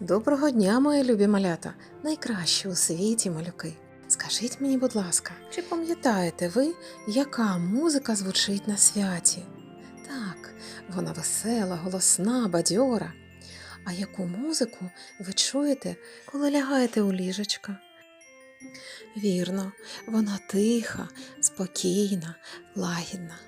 Доброго дня, мої любі малята, найкращі у світі малюки. Скажіть мені, будь ласка, чи пам'ятаєте ви, яка музика звучить на святі? Так, вона весела, голосна, бадьора. А яку музику ви чуєте, коли лягаєте у ліжечка? Вірно, вона тиха, спокійна, лагідна.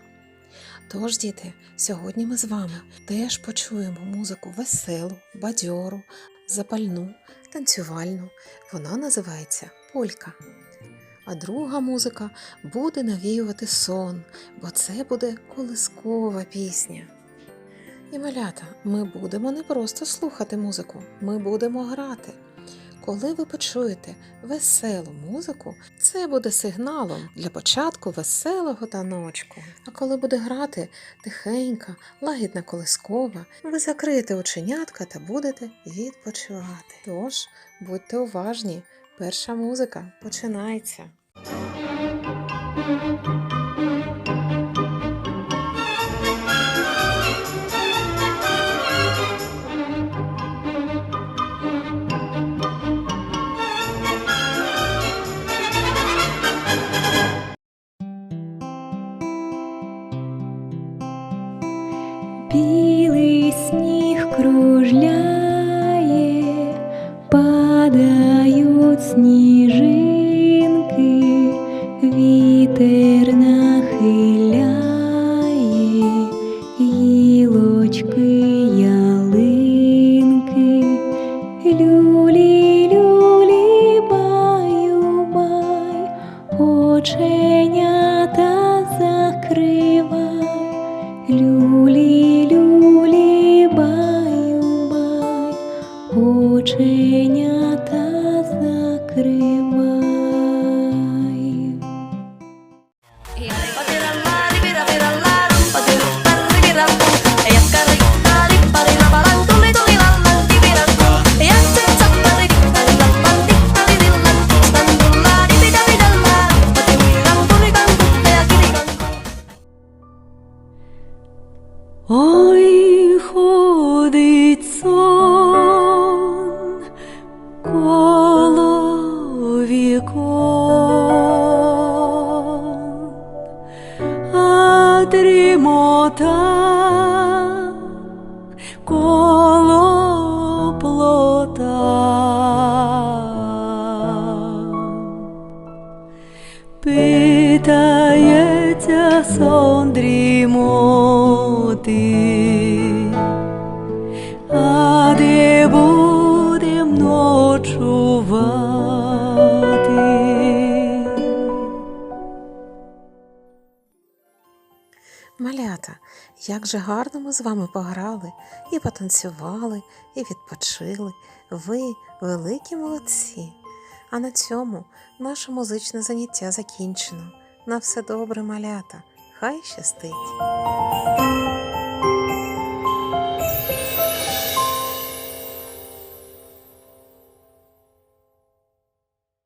Тож, діти, сьогодні ми з вами теж почуємо музику веселу, бадьору, запальну, танцювальну. Вона називається полька. А друга музика буде навіювати сон, бо це буде колискова пісня. І малята, ми будемо не просто слухати музику, ми будемо грати. Коли ви почуєте веселу музику, це буде сигналом для початку веселого таночку. А коли буде грати тихенька, лагідна колискова, ви закриєте оченятка та будете відпочивати. Тож будьте уважні, перша музика починається. Білий сніг кружляє, падають сніжинки, дрімота коло плота. Питається сон дрімоти, а де будем ночувати? Малята, як же гарно ми з вами пограли, і потанцювали, і відпочили. Ви великі молодці. А на цьому наше музичне заняття закінчено. На все добре, малята. Хай щастить!